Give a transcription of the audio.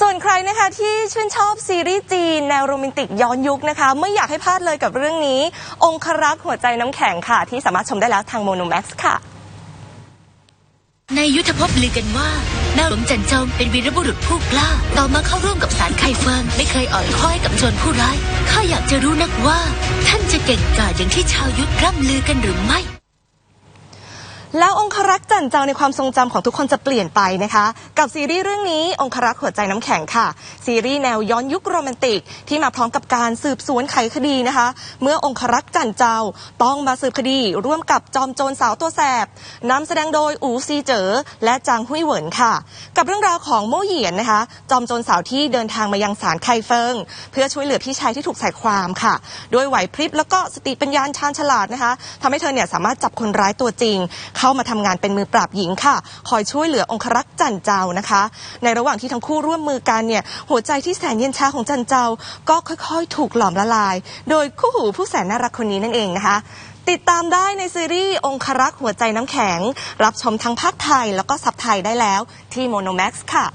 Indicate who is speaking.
Speaker 1: ส่วนใครนะคะที่ชื่นชอบซีรีส์จีนแนวโรแมนติกย้อนยุคนะคะ ไม่อยากให้พลาดเลยกับเรื่องนี้ องครักษ์หัวใจน้ำแข็งค่ะ ที่สามารถชมได้แล้วทางโมโนแม็กซ์ค่ะ
Speaker 2: ในยุทธภพลือกันว่านาหลวงจันจ้าเป็นวีรบุรุษผู้กล้า ต่อมาเข้าร่วมกับสารไคเฟิงไม่เคยอ่อนข้อให้กับโจรผู้ร้ายข้าอยากจะรู้นักว่า ท่านจะเก่งกาจอย่างที่ชาวยุทธร่ำลือกันหรือไม่
Speaker 1: แล้วองครักษ์จันเจ้าในความทรงจำของทุกคนจะเปลี่ยนไปนะคะ กับซีรีส์เรื่องนี้องครักษ์หัวใจน้ำแข็งค่ะ ซีรีส์แนวย้อนยุคโรแมนติก ที่มาพร้อมกับการสืบสวนไขคดีนะคะ เมื่อองครักษ์จันเจ้าต้องมาสืบคดีร่วมกับจอมโจรสาวตัวแสบนำแสดงโดยอูซีเจ๋อและจางฮุยเหวินค่ะ กับเรื่องราวของโมเหยียนนะคะ จอมโจรสาวที่เดินทางมายังศาลไคเฟิง เพื่อช่วยเหลือพี่ชายที่ถูกใส่ความค่ะ ด้วยไหวพริบแล้วก็สติปัญญาชาญฉลาดนะคะทำให้เธอเนี่ยสามารถจับคนร้ายตัวจริงเข้ามาทำงานเป็นมือปราบหญิงค่ะ คอยช่วยเหลือองครักษ์จันเจ้านะคะ ในระหว่างที่ทั้งคู่ร่วมมือกันเนี่ยหัวใจที่แสนเย็นชาของจันเจ้าก็ค่อยๆ ถูกหลอมละลาย โดยคู่หูผู้แสนน่ารักคนนี้นั่นเองนะคะติดตามได้ในซีรีส์องครักษ์หัวใจน้ำแข็ง รับชมทั้งภาคไทยแล้วก็ซับไทยได้แล้วที่โมโนแม็กซ์ค่ะ